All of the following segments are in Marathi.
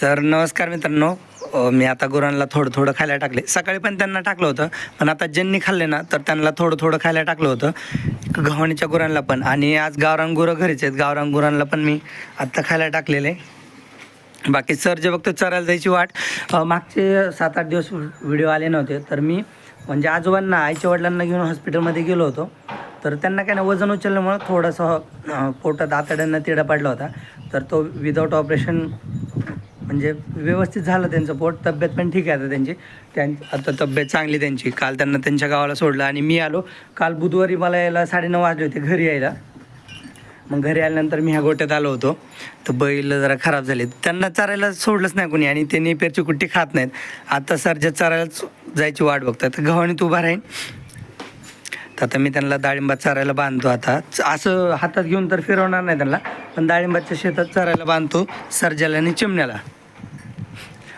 तर नमस्कार मित्रांनो. मी आता गुरांना थोडं थोडं खायला टाकले. सकाळी पण त्यांना टाकलं होतं पण आता ज्यांनी खाल्ले ना तर त्यांना थोडं थोडं खायला टाकलं होतं. गव्हाणीच्या गुरांना पण. आणि आज गावरान गुरं घरीच आहेत. गावरान गुरांना पण मी आत्ता खायला टाकलेले. बाकी सर जे बघतो चरायला जायची वाट. मागचे सात आठ दिवस व्हिडिओ आले नव्हते. तर मी म्हणजे आजोबांना आईच्या वडिलांना घेऊन हॉस्पिटलमध्ये गेलो होतो. तर त्यांना काय ना वजन उचलल्यामुळं थोडंसं पोटात आतड्यांना तिडा पडला होता. तर तो विदाऊट ऑपरेशन म्हणजे व्यवस्थित झालं त्यांचं पोट तब्येत पण ठीक आहे आता त्यांची. त्यां आता तब्येत चांगली त्यांची. काल त्यांना त्यांच्या गावाला सोडलं आणि मी आलो. काल बुधवारी मला यायला साडेनऊ वाजले होते घरी यायला. मग घरी आल्यानंतर मी ह्या गोट्यात आलो होतो. तर बैल जरा खराब झाले. त्यांना चरायला सोडलंच नाही कोणी आणि ते नेपेरची कुट्टी खात नाहीत. आता सर जे चरायला जायची वाट बघतात. तर गव्हाणीत उभा राहीन. तर आता मी त्यांना डाळिंबात चरायला बांधतो आता. च- असं हातात घेऊन तर फिरवणार नाही त्यांना. पण डाळिंबाच्या शेतात चरायला बांधतो. सरजाला आणि चिमण्याला.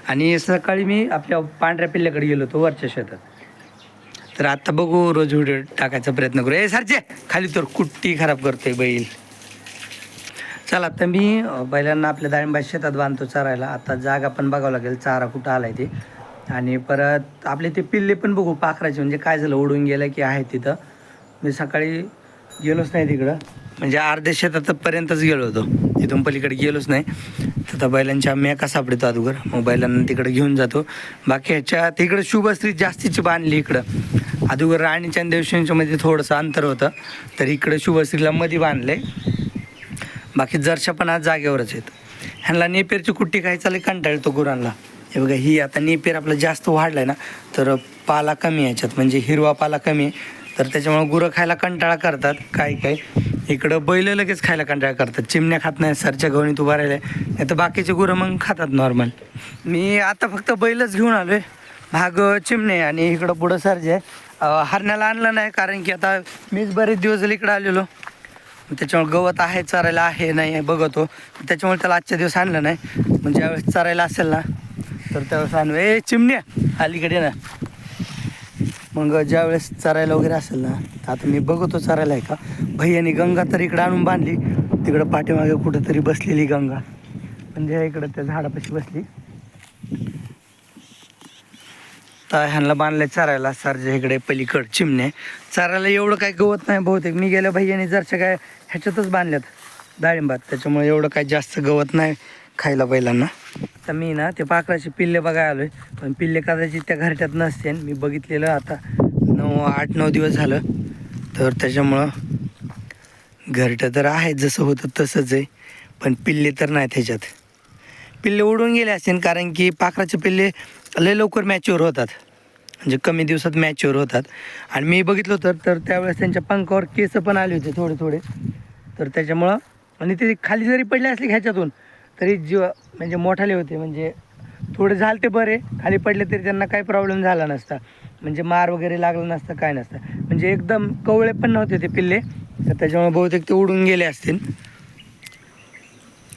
आणि सकाळी मी आपल्या पांढऱ्या पिल्ल्याकडे गेलो होतो वरच्या शेतात. तर आता बघू रोज व्हिडिओ टाकायचा प्रयत्न करू. ए सारचे खाली तर कुट्टी खराब करतोय बैल. चला आता मी बैलांना आपल्या डाळिंबाच्या शेतात बांधतो चारायला. आता जागा पण बघावं लागेल चारा कुठं आलाय ते. आणि परत आपले ते पिल्ले पण बघू पाखराचे म्हणजे काय झालं उडून गेलं की आहे तिथं. मी सकाळी गेलोच नाही तिकडं. म्हणजे अर्ध्या शेतातपर्यंतच गेलो होतो. तिथून पलीकडे गेलोच नाही. तर त्या बैलांच्या मेका सापडतो अगोदर. मग बैलांना तिकडे घेऊन जातो. बाकी ह्याच्या तिकडं शुभश्री जास्तीची बांधली इकडं. अगोदर राणीच्या आणि मध्ये थोडंसं अंतर होतं. तर इकडं शुभश्रीला मध्ये बांधले बाकी जरशा पण आज जागेवरच आहेत. ह्यांना नेपेरची कुट्टी काही चालेल कंटाळतो गुरांना. हे बघा ही आता नेपेर आपलं जास्त वाढलाय ना तर पाला कमी आहे याच्यात. म्हणजे हिरवा पाला कमी आहे. तर त्याच्यामुळे गुरं खायला कंटाळा करतात काय काय इकडं बैल लगेच खायला कंटाळा करतात. चिमण्या खात नाही सरच्या गवणीत उभा राहिले. नाही तर बाकीचे गुरं मग खातात नॉर्मल मी आता फक्त बैलच घेऊन आलो आहे भाग चिमणे आणि इकडं पुढं सरजे हरण्याला आणलं नाही कारण की आता मीच बरेच दिवस झाले इकडं आलेलो. त्याच्यामुळे गवत आहे चरायला आहे नाही आहे बघतो. त्याच्यामुळे त्याला आजच्या दिवस आणलं नाही. म्हणजे ज्यावेळेस चरायला असेल ना तर त्यावेळेस आणू. ए चिमण्या अलीकडे ना. मग ज्यावेळेस चरायला वगैरे असेल ना तर आता मी बघतो चरायला आहे का? भैयानी गंगा तर इकडं आणून बांधली. तिकडं पाठीमागे कुठंतरी बसलेली गंगा. म्हणजे इकडं त्या झाडापाशी बसली. तर ह्यांना बांधलंय चरायला. सरच्या इकडे पलीकड चिमणे. चरायला एवढं काय गवत नाही बहुतेक. मी गेल्या भैयाने जरच्या काय ह्याच्यातच बांधल्यात. डाळिंबात. त्याच्यामुळे एवढं काय जास्त गवत नाही. खायला बैलांना. तर मी ना ते पाखराचे पिल्ले बघायला आलोय. पण पिल्ले कदाचित त्या घरट्यात नसते मी बघितलेलं आता. नऊ आठ नऊ दिवस झालं. तर त्याच्यामुळं घरटं तर आहे जसं होतं तसंच आहे. पण पिल्ले तर नाही त्याच्यात. पिल्ले उडून गेले असतील कारण की पाखराचे पिल्ले लय लवकर मॅच्युअर होतात. म्हणजे कमी दिवसात मॅच्युअर होतात. आणि मी बघितलं तर तर त्यावेळेस त्यांच्या पंखावर केस पण आले होते थोडे थोडे तर त्याच्यामुळं आणि ते खाली जरी पडले असले ह्याच्यातून तरी जीव म्हणजे मोठाले होते. म्हणजे थोडे झाले ते बरे खाली पडले तरी त्यांना काही प्रॉब्लेम झाला नसता. म्हणजे मार वगैरे लागला नसता काय नसतं. म्हणजे एकदम कवळे पण नव्हते ते पिल्ले. तर त्याच्यामुळे बहुतेक ते उडून गेले असतील.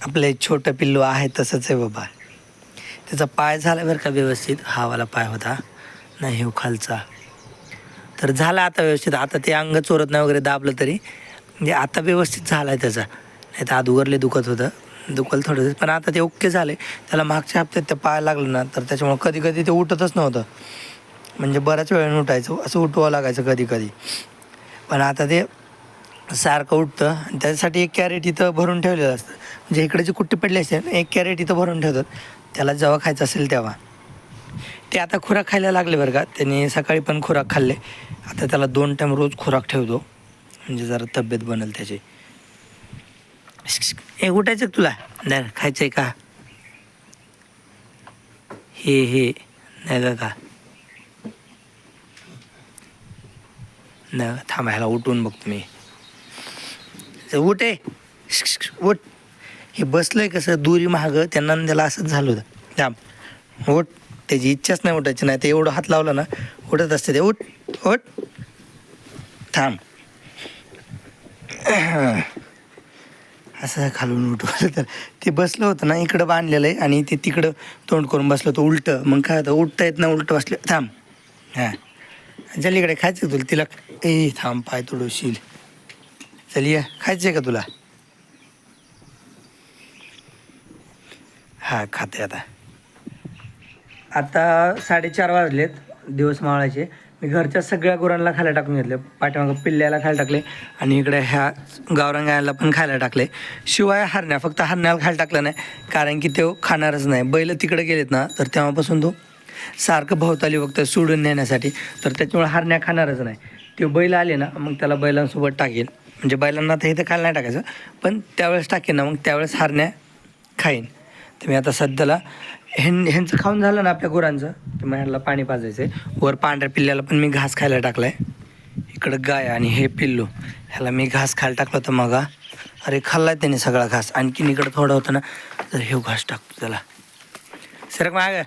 आपलं एक छोटं पिल्लू आहे तसंच आहे बाबा. त्याचा पाय झाला बरं का व्यवस्थित. हावाला पाय होता. नाही हो खालचा. तर झाला आता व्यवस्थित. आता ते अंग चोरत नाही वगैरे दाबलं तरी. म्हणजे आता व्यवस्थित झाला आहे त्याचा. नाही तर आदुगरले दुखत होतं. दुखल थोडं पण आता ते ओके झाले. त्याला मागच्या हप्त्यात ते पाय लागलं ना तर त्याच्यामुळे कधी कधी ते उठतच नव्हतं. म्हणजे बऱ्याच वेळाने उठायचं असं उठवावं लागायचं कधी कधी पण आता ते सारखं उठतं. आणि त्याच्यासाठी एक कॅरेट इथं भरून ठेवलेलं असतं. म्हणजे इकडे जी कुट्टी पडली असते एक कॅरेट इथं भरून ठेवतात. त्याला जेव्हा खायचं असेल तेव्हा. ते आता खुराक खायला लागले बरं का. त्याने सकाळी पण खुराक खाल्ले. आता त्याला दोन टाईम रोज खुराक ठेवतो. म्हणजे जरा तब्येत बनेल त्याची. हे उठायचं तुला? नाही खायचं आहे का? हे हे. नाही का का नाही थांबायला उठून उठवून बघतो मी. उठ उठ. हे बसलंय कसं दुरी महाग त्यांना त्याला असंच झालं होतं. थांब. उठ. त्याची इच्छाच नाही उठायची नाही ते एवढं हात लावला ना उठत असते ते. उठ उठ. थांब. असं खालून उठवलं तर ते बसलं होतं ना इकडं बांधलेलं आहे आणि ते तिकडं तोंड करून बसलं होतं उलटं. मग काय होतं उठता येत ना उलटं बसलं. थांब. हां. जल्लीकडे खायचं तुला? तिला ए थांब पाय तुडवशील. चल या. खायचं आहे का तुला? हां खाते आता. आता साडेचार वाजलेत दिवस मावळाचे मी घरच्या सगळ्या गुरांना खायला टाकून घेतले. पाठीमागं पिल्ल्याला खायला टाकले आणि इकडे ह्या गावरंगायला पण खायला टाकले. शिवाय हरण्या फक्त हरण्याला खायला टाकलं नाही कारण की तो खाणारच नाही. बैल तिकडे गेलेत ना तर तेव्हापासून तो सारखं भोवताली फक्त सोडून नेण्यासाठी. तर त्याच्यामुळे हरण्या खाणारच नाही. ते बैल आले ना मग त्याला बैलांसोबत टाकेल म्हणजे बैलांना तर इथं खायला नाही टाकायचं पण त्यावेळेस टाकेन ना मग त्यावेळेस हरण्या खाईन. तर मी आता सध्याला हेन ह्यांचं खाऊन झालं ना आपल्या गुरांचं तर मग ह्याला पाणी पाजायचं आहे वर पांढऱ्या पिल्ल्याला पण मी घास खायला टाकला आहे इकडं गाय आणि हे पिल्लू ह्याला मी घास खायला टाकलं होतं मग. अरे खाल्ला आहे त्याने सगळा घास. आणखीन इकडं थोडं होतं ना तर हे घास टाकतो त्याला. सरक माग.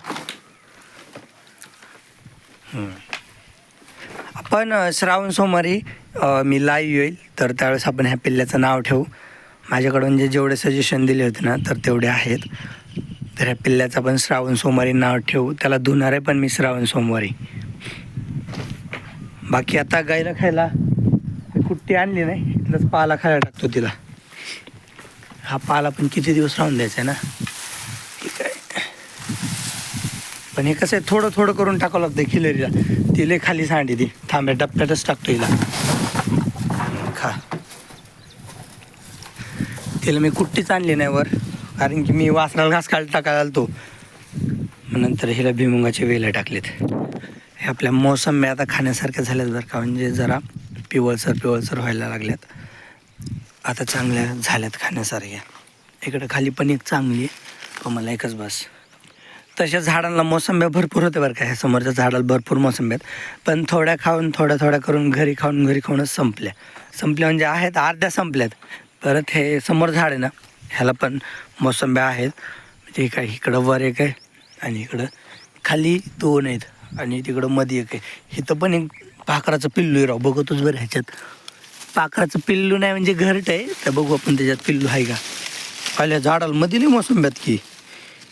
आपण श्रावण सोमवारी मी लाईव्ह येईल तर त्यावेळेस आपण ह्या पिल्ल्याचं नाव ठेवू. माझ्याकडून जे जेवढे सजेशन दिले होते ना तर तेवढे आहेत. तर पिल्ल्याचा पण श्रावण सोमवारी नाव ठेवू. त्याला धुणार आहे पण मी श्रावण सोमवारी. बाकी आता गायला खायला कुट्टी आणली नाही इथलंच पाला खायला टाकतो तिला. हा पाला पण किती दिवस राहून द्यायचा आहे ना? ठीक आहे. पण हे कसं आहे थोडं थोडं करून टाकावं लागतं खिलेरीला. तिले खाली सांडी ती. थांब्या डप्प्यातच टाकतो हिला. खा. तिला मी कुट्टीच आणली नाही वर. कारण की मी वासराला घास खायला टाकायला आलतो. मग नंतर हिला भिमुंगाचे वेलं टाकलेत. हे आपल्या मोसंब्या आता खाण्यासारख्या झाल्यात बरं का म्हणजे जरा पिवळसर पिवळसर व्हायला लागल्यात. आता चांगल्या झाल्यात खाण्यासारख्या. इकडं खाली पण एक चांगली आहे. पण मला एकच बस. तशा झाडांना मोसंब्या भरपूर होते बरं का. ह्या समोरच्या झाडाला भरपूर मोसंब्यात आहेत. पण थोड्या खाऊन थोड्या थोड्या करून घरी खाऊन घरी खाऊनच संपल्या. संपल्या म्हणजे आहेत अर्ध्या संपल्यात. परत हे समोर झाड आहे ना ह्याला पण मोसंब्या आहेत. म्हणजे काय इकडं वर एक आहे आणि इकडं खाली दोन आहेत आणि तिकडं मध्ये एक आहे. इथं पण एक पाखराचं पिल्लू आहे राव बघतोच बरं ह्याच्यात. पाखराचं पिल्लू नाही म्हणजे घरट आहे तर बघू आपण त्याच्यात पिल्लू आहे का. पहिल्या झाडाला मध्ये नाही मोसंब्यात की.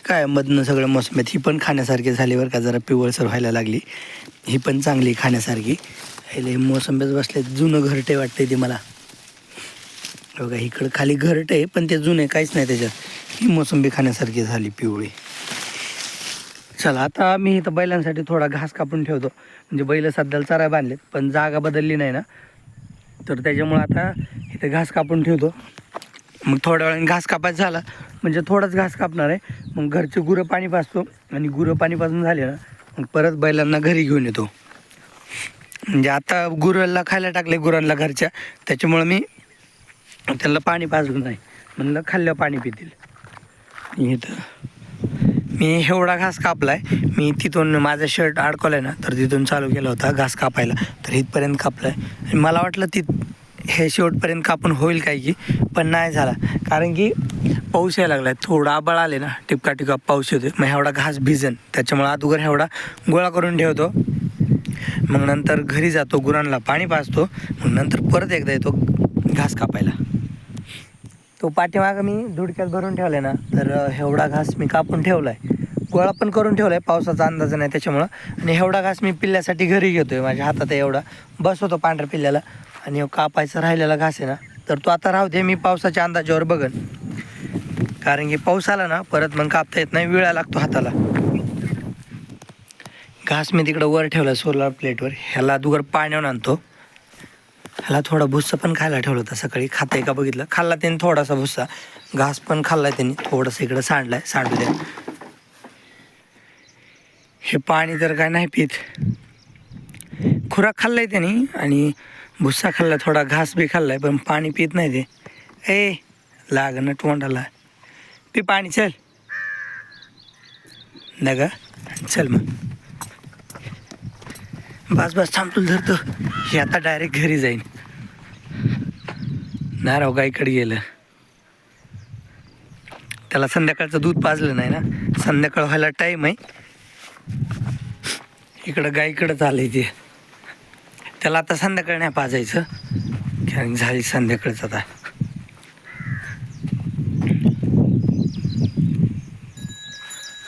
काय मधनं सगळं मोसंब्यात ही पण खाण्यासारखी झाली बरं का जरा पिवळसर व्हायला लागली. ही पण चांगली खाण्यासारखी. ह्याला हे मोसंब्याच बसले जुनं घरटे वाटते ते मला. बघा इकडं खाली घरट आहे पण ते जुने काहीच नाही त्याच्यात. ही मोसंबी खाण्यासारखी झाली पिवळी. चला आता मी इथं बैलांसाठी थोडा घास कापून ठेवतो. म्हणजे बैल सध्याला चारा बांधलेत पण जागा बदलली नाही ना. तर त्याच्यामुळं आता इथं घास कापून ठेवतो. मग थोड्या वेळाने घास कापायचा झाला. म्हणजे थोडाच घास कापणार आहे. मग घरचे गुरं पाणी पाजतो. आणि गुरं पाणी पाजून झाले ना मग परत बैलांना घरी घेऊन येतो. म्हणजे आता गुरांना खायला टाकले गुरांना घरच्या. त्याच्यामुळं मी त्यांना पाणी पाजलं नाही. म्हणलं खाल्लं पाणी पितील. इथं मी एवढा घास कापलाय. मी तिथून माझं शर्ट अडकवलं ना तर तिथून चालू केला होता घास कापायला. तर इथपर्यंत कापलाय. आणि मला वाटलं तिथ हे शेवटपर्यंत कापून होईल काय की पण नाही झाला. कारण की पाऊस यायला लागला थोडा आबाळ आले ना टिपका टिपका पाऊस येतो मग एवढा घास भिजन. त्याच्यामुळे अगोदर एवढा गोळा करून ठेवतो. मग नंतर घरी जातो गुरांना पाणी पाजतो. मग नंतर परत एकदा येतो घास कापायला. तो पाठीमागं मी धुडक्यात भरून ठेवला ना तर एवढा घास मी कापून ठेवला आहे गोळा पण करून ठेवला आहे पावसाचा अंदाज नाही त्याच्यामुळं. आणि एवढा घास मी पिल्ल्यासाठी घरी घेतो आहे माझ्या हातात एवढा. एवढा बसवतो पांढऱ्या पिल्ल्याला. आणि हो, कापायचा राहिलेला घास आहे ना तर तो आता राहू दे मी पावसाच्या अंदाजावर बघन. कारण की पाऊस आला ना परत मग कापता येत नाही विळा लागतो हाताला. घास मी तिकडं वर ठेवला सोलर प्लेटवर ह्याला दुगर पाण्यावर आणतो. ह्याला थोडा भुस्सा पण खायला ठेवला होता सकाळी. खाताय का बघितलं? खाल्ला त्याने थोडासा भुस्सा. घास पण खाल्लाय त्यांनी. थोडंसं इकडं सांडलाय. सांडू द्या. हे पाणी तर काय नाही पित. खुराक खाल्लाय त्यांनी आणि भुस्सा खाल्ला थोडा घास बी खाल्लाय पण पाणी पित नाही ते. ए लागणं तोंडाला. पी पाणी चल. नग. चल मग. बस बस थांबतो धरतो. हे आता डायरेक्ट घरी जाईन. नाही राव गाईकडे गेलं. त्याला संध्याकाळचं दूध पाजलं नाही ना. संध्याकाळ व्हायला टाईम आहे. इकडं गाईकडंच आलंय ते. त्याला आता संध्याकाळ नाही पाजायचं. कारण झाली संध्याकाळच आता.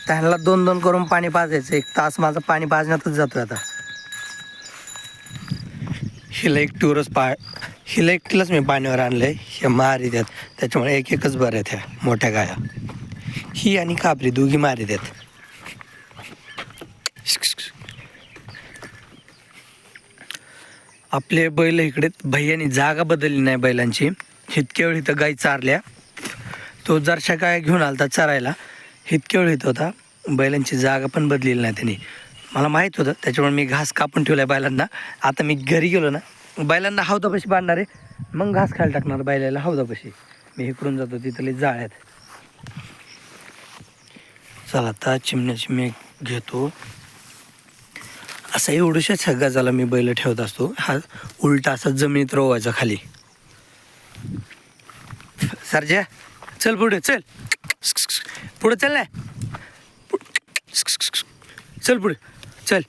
त्यांना दोन दोन करून पाणी पाजायचं. एक तास माझं पाणी पाजण्यातच जातो आता. हिला एक टूरच पा हिला एकटीलाच मी पाण्यावर आणलं आहे हे मारी देत त्याच्यामुळे एक एकच बरं त्या मोठ्या गाया. ही आणि कापरी दोघी मारी देत आपले बैल इकडे भैयानी जागा बदलली नाही बैलांची. इतक्या वेळ इथं गाई चारल्या. तो जरशा गाय घेऊन आलता चारायला. इतक्या वेळ इथं होता. बैलांची जागा पण बदलेली नाही त्यांनी. मला माहीत होतं त्याच्यामुळे मी घास कापून ठेवला आहे बैलांना. आता मी घरी गेलो ना बैलांना हौदापाशी बांधणार आहे. मग घास खायला टाकणार बैलाला हौदापाशी. मी इकडून जातो तिथले जाळ्यात चला आता चिमण्याची मी घेतो. असा एवढ्याशा झाला मी बैल ठेवत असतो. हा उलटा असा जमिनीत रोवायचा खाली. सरजा चल पुढे चल. पुढे चल ना चल पुढे. चल